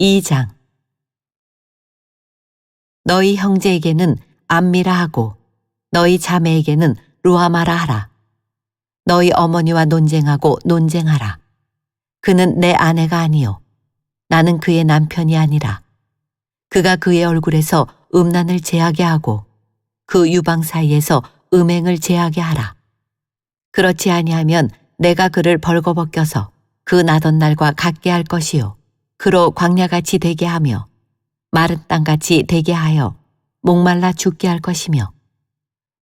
2장 너희 형제에게는 암미라 하고 너희 자매에게는 루아마라 하라. 너희 어머니와 논쟁하고 논쟁하라. 그는 내 아내가 아니요. 나는 그의 남편이 아니라. 그가 그의 얼굴에서 음란을 제하게 하고 그 유방 사이에서 음행을 제하게 하라. 그렇지 아니하면 내가 그를 벌거벗겨서 그 나던 날과 같게 할 것이요. 그로 광야같이 되게 하며 마른 땅같이 되게 하여 목말라 죽게 할 것이며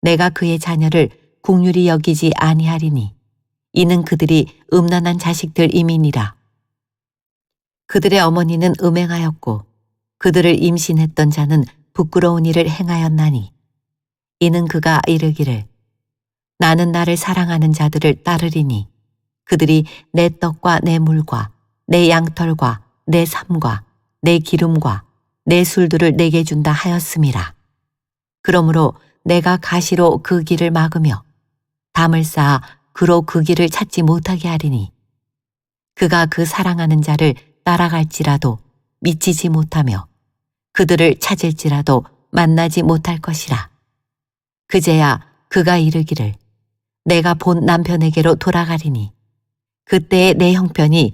내가 그의 자녀를 국률이 여기지 아니하리니 이는 그들이 음란한 자식들 이민이라. 그들의 어머니는 음행하였고 그들을 임신했던 자는 부끄러운 일을 행하였나니 이는 그가 이르기를 나는 나를 사랑하는 자들을 따르리니 그들이 내 떡과 내 물과 내 양털과 내 삶과 내 기름과 내 술들을 내게 준다 하였음이라. 그러므로 내가 가시로 그 길을 막으며 담을 쌓아 그로 그 길을 찾지 못하게 하리니 그가 그 사랑하는 자를 따라갈지라도 미치지 못하며 그들을 찾을지라도 만나지 못할 것이라. 그제야 그가 이르기를 내가 본 남편에게로 돌아가리니 그때의 내 형편이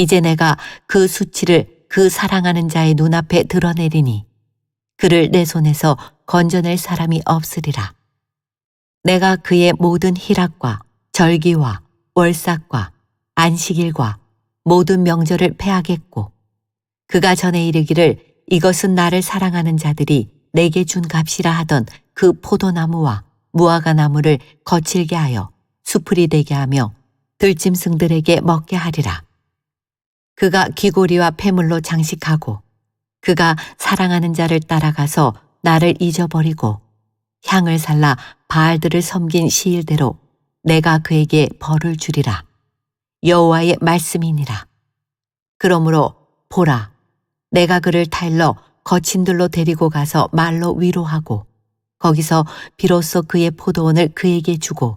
이제 내가 그 수치를 그 사랑하는 자의 눈앞에 드러내리니 그를 내 손에서 건져낼 사람이 없으리라. 내가 그의 모든 희락과 절기와 월삭과 안식일과 모든 명절을 패하겠고 그가 전에 이르기를 이것은 나를 사랑하는 자들이 내게 준 값이라 하던 그 포도나무와 무화과 나무를 거칠게 하여 수풀이 되게 하며 들짐승들에게 먹게 하리라. 그가 귀고리와 폐물로 장식하고 그가 사랑하는 자를 따라가서 나를 잊어버리고 향을 살라 바알들을 섬긴 시일대로 내가 그에게 벌을 주리라. 여호와의 말씀이니라. 그러므로 보라, 내가 그를 타일러 거친 들로 데리고 가서 말로 위로하고 거기서 비로소 그의 포도원을 그에게 주고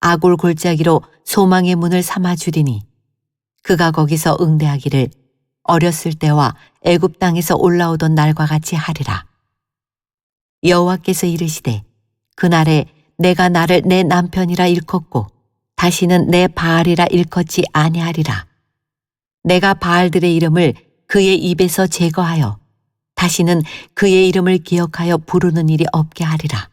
아골 골짜기로 소망의 문을 삼아 주리니 그가 거기서 응대하기를 어렸을 때와 애굽 땅에서 올라오던 날과 같이 하리라. 여호와께서 이르시되 그날에 내가 나를 내 남편이라 일컫고 다시는 내 바알이라 일컫지 아니하리라. 내가 바알들의 이름을 그의 입에서 제거하여 다시는 그의 이름을 기억하여 부르는 일이 없게 하리라.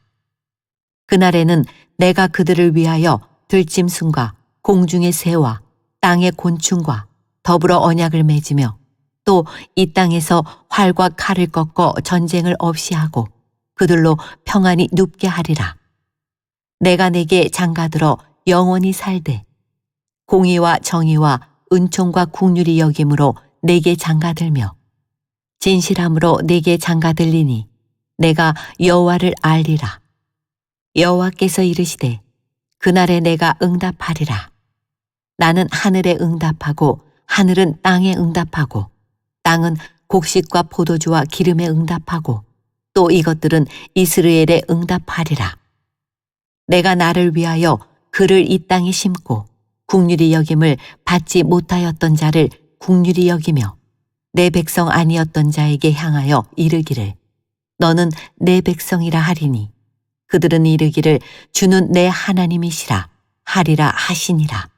그날에는 내가 그들을 위하여 들짐승과 공중의 새와 땅의 곤충과 더불어 언약을 맺으며 또 이 땅에서 활과 칼을 꺾어 전쟁을 없이 하고 그들로 평안히 눕게 하리라. 내가 내게 장가들어 영원히 살되 공의와 정의와 은총과 국률이 여김으로 내게 장가들며 진실함으로 내게 장가들리니 내가 여호와를 알리라. 여호와께서 이르시되 그날에 내가 응답하리라. 나는 하늘에 응답하고 하늘은 땅에 응답하고 땅은 곡식과 포도주와 기름에 응답하고 또 이것들은 이스라엘에 응답하리라. 내가 나를 위하여 그를 이 땅에 심고 국률이 여김을 받지 못하였던 자를 국률이 여기며 내 백성 아니었던 자에게 향하여 이르기를 너는 내 백성이라 하리니 그들은 이르기를 주는 내 하나님이시라 하리라 하시니라.